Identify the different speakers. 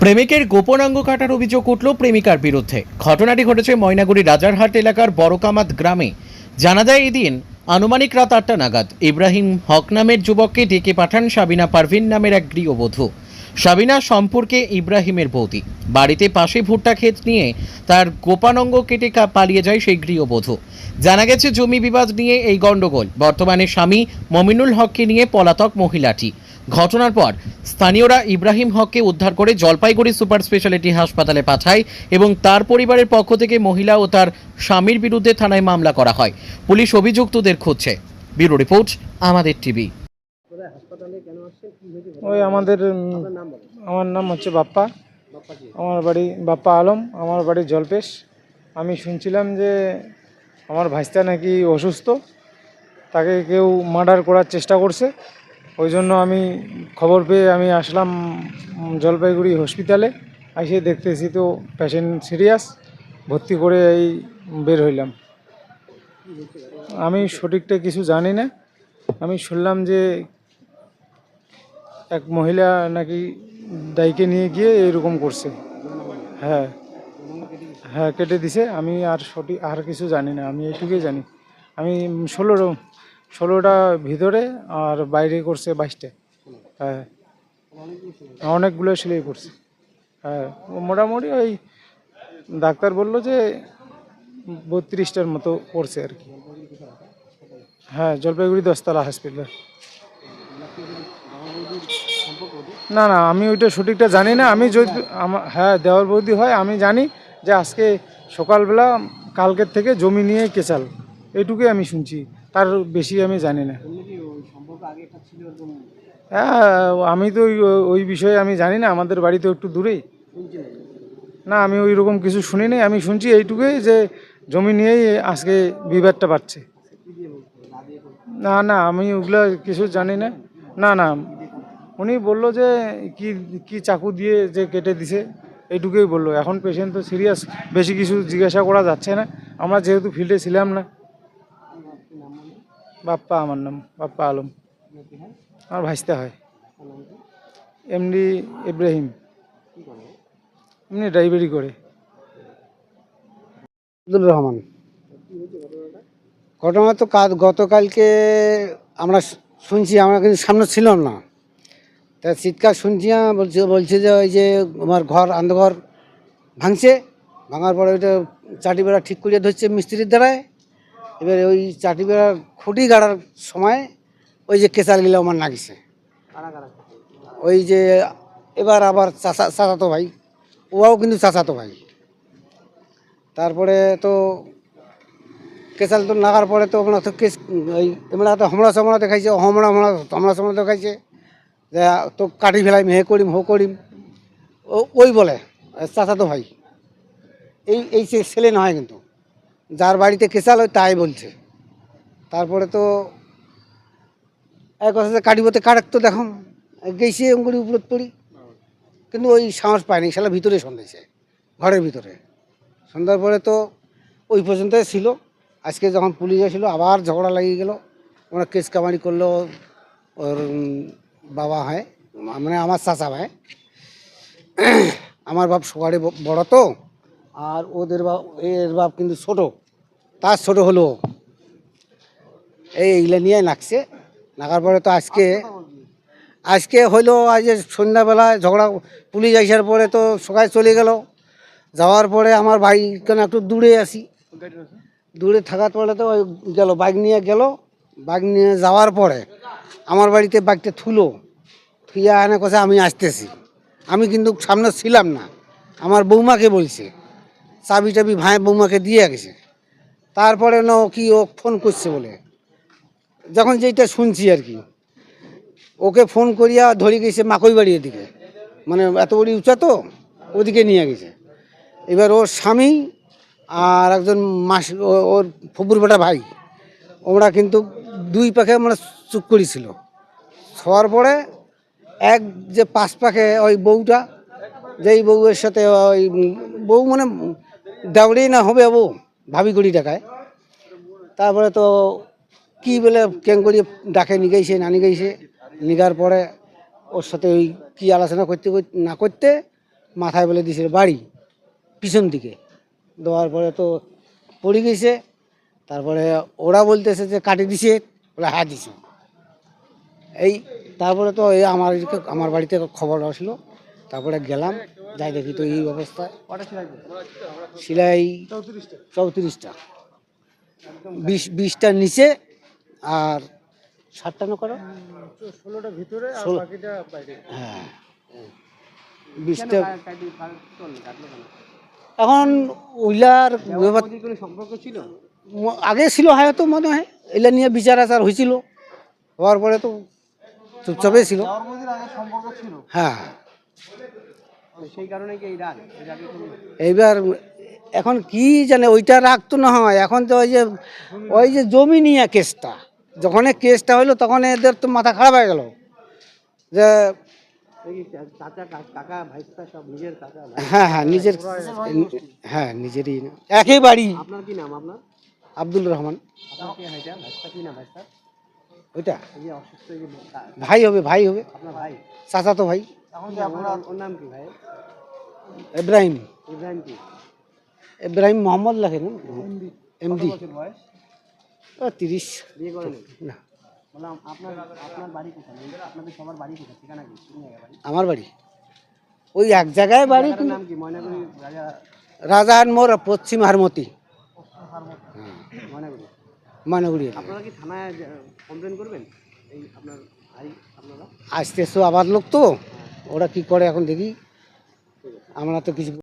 Speaker 1: প্রেমিকের গোপনাঙ্গ কাটার অভিযোগ উঠল প্রেমিকার বিরুদ্ধে। ঘটনাটি ঘটেছে ময়নাগুড়ি রাজারহাট এলাকার বড়কামাত গ্রামে। জানা যায়, এদিন আনুমানিক রাত আটটা নাগাদ ইব্রাহিম হক নামের যুবককে ডেকে পাঠান সাবিনা পারভিন নামের এক গৃহবধূ। সাবিনা সম্পর্কে ইব্রাহিমের বৌদি। বাড়িতে পাশে ভুট্টা ক্ষেত নিয়ে তার গোপানঙ্গ কেটে পালিয়ে যায় সেই গৃহবধূ। জানা গেছে, জমি বিবাদ নিয়ে এই গণ্ডগোল। বর্তমানে স্বামী মমিনুল হককে নিয়ে পলাতক মহিলাটি। ঘটনার পর স্থানীয়রা ইব্রাহিম হককে উদ্ধার করে জলপাইগুড়ি সুপার স্পেশালিটি হাসপাতালে পাঠায় এবং তার পরিবারের পক্ষ থেকে মহিলা ও তার স্বামীর বিরুদ্ধে থানায় মামলা করা হয়। পুলিশ অভিযুক্তদের খুঁজছে। ব্যুরো রিপোর্ট, আমাদের টিভি।
Speaker 2: ওই আমাদের আমার নাম হচ্ছে বাপ্পা। আমার বাড়ি বাপ্পা আলম, আমার বাড়ি জলপেশ। আমি শুনছিলাম যে আমার ভাইস্তা নাকি অসুস্থ, তাকে কেউ মার্ডার করার চেষ্টা করছে। ওই জন্য আমি খবর পেয়ে আমি আসলাম জলপাইগুড়ি হসপিটালে এসে দেখতেছি তো পেশেন্ট সিরিয়াস ভর্তি করে এই বের হইলাম। আমি সঠিকটা কিছু জানি না। আমি শুনলাম যে এক মহিলা নাকি দাইকে নিয়ে গিয়ে এরকম করছে। হ্যাঁ হ্যাঁ কেটে দিছে। আমি আর সঠিক, আর কিছু জানি না। আমি এইটুকুই জানি। আমি ষোলো ষোলোটা ভিতরে আর বাইরে করছে বাইশটা। হ্যাঁ। অনেকগুলো সেলাই করছে। হ্যাঁ মোটামুটি ওই ডাক্তার বলল যে বত্রিশটার মতো করছে আর কি। হ্যাঁ জলপাইগুড়ি দশতলা হসপিটাল না না, আমি ওইটা সঠিকটা জানি না। আমি যদি হ্যাঁ দেওয়ার বৌদি হয়, আমি জানি যে আজকে সকালবেলা কালকের থেকে জমি নিয়ে কেচাল। এটুকুই আমি শুনছি। তার বেশি আমি জানি না। হ্যাঁ আমি তো ওই ওই বিষয়ে আমি জানি না আমাদের বাড়ি তো একটু দূরেই। না। আমি ওই রকম কিছু শুনি নাই আমি শুনছি এইটুকুই যে জমি নিয়েই আজকে বিবাদটা বাড়ছে। না না আমি ওগুলো কিছু জানি না। না না উনি বলল যে কি কি চাকু দিয়ে যে কেটে দিছে এইটুকুই বলল। এখন পেশেন্ট তো সিরিয়াস বেশি কিছু জিজ্ঞাসা করা যাচ্ছে না। আমরা যেহেতু ফিল্ডে ছিলাম না। বাপ্পা আমার নাম, বাপ্পা আলম। আমার ভাইস্তে হয়। এমডি ইব্রাহিম। এমনি ড্রাইভারি করে।
Speaker 3: আব্দুল রহমান। ঘটনা তো কাল- গতকালকে আমরা শুনছি, আমরা কিন্তু সামনে ছিলাম না। তা চিৎকার শুনছি বলছে বলছে যে ওই যে আমার ঘর, আন্ধঘর ভাঙছে, ভাঙার পরে ওইটা চাটি বেড়া ঠিক করিয়ে ধরছে মিস্ত্রির দ্বারায়। এবার ওই চাটি বেড়ার খুঁটি গাড়ার সময় ওই যে কেচালগুলো আমার নাগিছে। ওই যে এবার আবার চাচা চাচাতো ভাই ওয়াও কিন্তু চাচাতো ভাই। তারপরে তো কেসাল তো লাগার পরে তো আমরা তো কেস ওই আমরা তো হমলা সমলা দেখাইছে হমলা হমলা হমড়া সমলা দেখাইছে। যে তো কাটি ফেলাইম হে করিম হো করিম। ও ওই বলে চাচা তো ভাই। এই এই সে ছেলে নয় কিন্তু। যার বাড়িতে কেসাল ওই তাই বলছে। তারপরে তো এক কথা কাটিবতে কাটাক তো দেখুন গেছি অঙ্গুরি উপরত পড়ি। কিন্তু ওই সাহস পায়নি সেটা ভিতরে সন্দেছে ঘরের ভিতরে। সন্ধ্যার পরে তো ওই পর্যন্তই ছিল। আজকে যখন পুলিশ এসেছিল, আবার ঝগড়া লাগিয়ে গেল। ওরা কেস কামারি করল, ওর বাবা হয় মানে আমার চাচা ভাই আমার বাপ সকালে বড় তো। আর ওদের বাপ, এর বাপ কিন্তু ছোট। তার ছোট হলো, এই এইগুলো নিয়ে নাকছে। নাকার পরে তো আজকে আজকে হইল আজ সন্ধ্যাবেলায় ঝগড়া, পুলিশ আসার পরে তো সকালে চলে গেল। যাওয়ার পরে আমার ভাই কেন একটু দূরে আসি দূরে থাকার পরে তো গেল, বাইক নিয়ে গেল। বাইক নিয়ে যাওয়ার পরে আমার বাড়িতে বাইকটা থুলো। থুইয়া এনে কথা আমি আসতেছি। আমি কিন্তু সামনে ছিলাম না। আমার বৌমাকে বলছে। চাবি টাবি ভাই বৌমাকে দিয়ে গেছে। তারপরে ন কি ও ফোন করছে বলে। যখন যেটা শুনছি আর কি। ওকে ফোন করিয়া ধরে গেছে মাকই বাড়ির দিকে। মানে এত বড়ি উঁচা তো, ওদিকে নিয়ে গেছে। এবার ওর স্বামী আর একজন মাস ওর ফুপুর বেটা ভাই, ওরা কিন্তু দুই পাখে মানে চুপ করেছিল। হওয়ার পরে এক যে পাঁচ পাখে ওই বউটা, যেই বউয়ের সাথে ওই বউ মানে দাউড়েই না হবে বউ ভাবি করি টাকায় তারপরে তো কি বলে কেন করি ডাকে, নিগাইছে, না নিগাইছে, নিগার পরে ওর সাথে ওই কী আলোচনা করতে না করতে মাথায় বলে দিছে বাড়ি, পিছন দিকে। দেওয়ার পরে তো পড়ে গেছে, তারপরে ওরা বলতেছে যে কাটি দিছে, বলে হ্যাঁ দিছে। এই, তারপরে তো এই আমার আমার বাড়িতে খবর আসলো, তারপরে গেলাম যাই দেখি তো এই অবস্থায় সেলাই চৌত্রিশটা। বিশ বিশটার নিচে আর ষাটটা না করো
Speaker 4: ষোলোটা ভিতরে
Speaker 3: হ্যাঁ। বিশটা এখন ওইলার ব্যাপার
Speaker 4: সম্পর্ক ছিল?
Speaker 3: আগে ছিল হয়তো মনে হয়। এগুলা নিয়ে বিচার আচার হয়েছিল। হওয়ার পরে তো চুপচাপে ছিল? হ্যাঁ।
Speaker 4: সেই কারণে কি এই রাগ?
Speaker 3: এইবার এখন কি জানে ওইটা রাখতো না হয়। এখন তো ওই যে ওই যে জমি নিয়ে কেসটা। যখন কেসটা হইল তখন এদের তো মাথা খারাপ হয়ে গেল। যে হ্যাঁ হ্যাঁ নিজের হ্যাঁ নিজেরই। না। বাড়ি
Speaker 4: আপনার কি নাম আপনার?
Speaker 3: আব্দুল রহমান। ওইটা? ভাই হবে ভাই হবে। চাচা তো ভাই।
Speaker 4: এখন কি ওর নাম কি ভাই?
Speaker 3: ইব্রাহিম।
Speaker 4: ইব্রাহিম কি?
Speaker 3: ইব্রাহিম মোহাম্মদ লেখে না? এমডি। তিরিশ।
Speaker 4: বিয়ে করেন?
Speaker 3: না।
Speaker 4: আপনার আপনার বাড়ি কোথায়? আপনাদের সবার বাড়ি কোথায়? ঠিকানা কি? কোন জায়গায় বাড়ি।
Speaker 3: আমার বাড়ি? ওই এক জায়গায় বাড়ি
Speaker 4: নাম কি? ময়নাগুড়ি রাজা
Speaker 3: মোর পশ্চিম হারমতি।
Speaker 4: ময়নাগুড়ি?
Speaker 3: মানগুড়ি
Speaker 4: আপনারা কি থানায় কমপ্লেন করবেন? এই আপনার ভাই আপনারা?
Speaker 3: আসতেছো আবার লোক তো ওরা কি করে এখন দেখি? আমরা তো কিছু